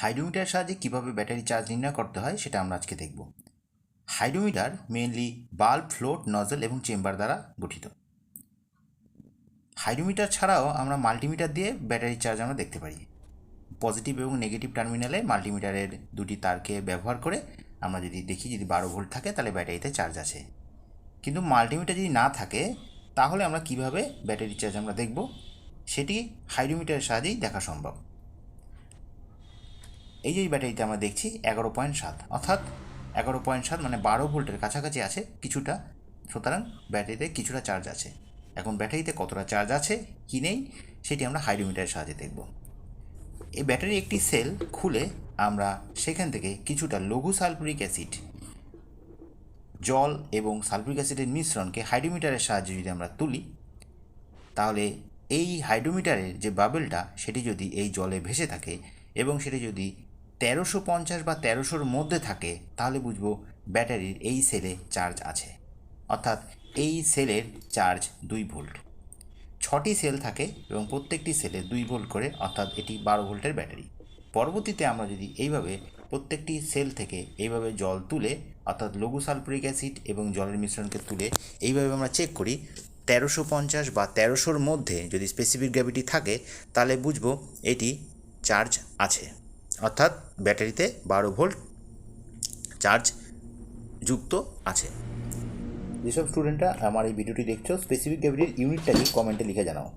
হাইড্রোমিটারের সাহায্যে কীভাবে battery charge নির্ণয় করতে হয় সেটা আমরা আজকে দেখব। Hydrometer mainly bulb float nozzle এবং চেম্বার দ্বারা গঠিত। হাইড্রোমিটার ছাড়াও আমরা মাল্টিমিটার দিয়ে ব্যাটারি চার্জ আমরা দেখতে পারি। পজিটিভ এবং নেগেটিভ টার্মিনালে মাল্টিমিটারের দুটি তারকে ব্যবহার করে আমরা যদি দেখি, যদি বারো ভোল্ট থাকে, তাহলে ব্যাটারিতে চার্জ আছে। কিন্তু মাল্টিমিটার যদি না থাকে, তাহলে আমরা কীভাবে ব্যাটারি চার্জ আমরা দেখব? সেটি হাইড্রোমিটারের সাহায্যেই দেখা সম্ভব। এই যে ব্যাটারিতে আমরা দেখছি এগারো পয়েন্ট সাত, অর্থাৎ এগারো পয়েন্ট সাত মানে বারো ভোল্টের কাছাকাছি আছে কিছুটা। সুতরাং ব্যাটারিতে কিছুটা চার্জ আছে। এখন ব্যাটারিতে কতটা চার্জ আছে, কি নেই, সেটি আমরা হাইড্রোমিটারের সাহায্যে দেখব। এই ব্যাটারি একটি সেল খুলে আমরা সেখান থেকে কিছুটা লঘু সালফুরিক অ্যাসিড, জল এবং সালফুরিক অ্যাসিডের মিশ্রণকে হাইড্রোমিটারের সাহায্যে যদি আমরা তুলি, তাহলে এই হাইড্রোমিটারের যে বাবেলটা, সেটি যদি এই জলে ভেসে থাকে এবং সেটি যদি তেরোশো পঞ্চাশ বা তেরোশোর মধ্যে থাকে, তাহলে বুঝব ব্যাটারির এই সেলে চার্জ আছে। অর্থাৎ এই সেলের চার্জ দুই ভোল্ট। ছটি সেল থাকে এবং প্রত্যেকটি সেলে দুই ভোল্ট করে, অর্থাৎ এটি বারো ভোল্টের ব্যাটারি। পরবর্তীতে আমরা যদি এইভাবে প্রত্যেকটি সেল থেকে এইভাবে জল তুলে, অর্থাৎ লঘু সালফুরিক অ্যাসিড এবং জলের মিশ্রণকে তুলে এইভাবে আমরা চেক করি, তেরোশো পঞ্চাশ বা তেরোশোর মধ্যে যদি স্পেসিফিক গ্র্যাভিটি থাকে, তাহলে বুঝব এটি চার্জ আছে। অর্থাৎ ব্যাটারিতে বারো ভোল্ট চার্জ যুক্ত আছে। যেসব স্টুডেন্টরা আমার এই ভিডিওটি দেখছ স্পেসিফিক গ্র্যাভিটির ইউনিটটাকে কমেন্টে লিখে জানাও।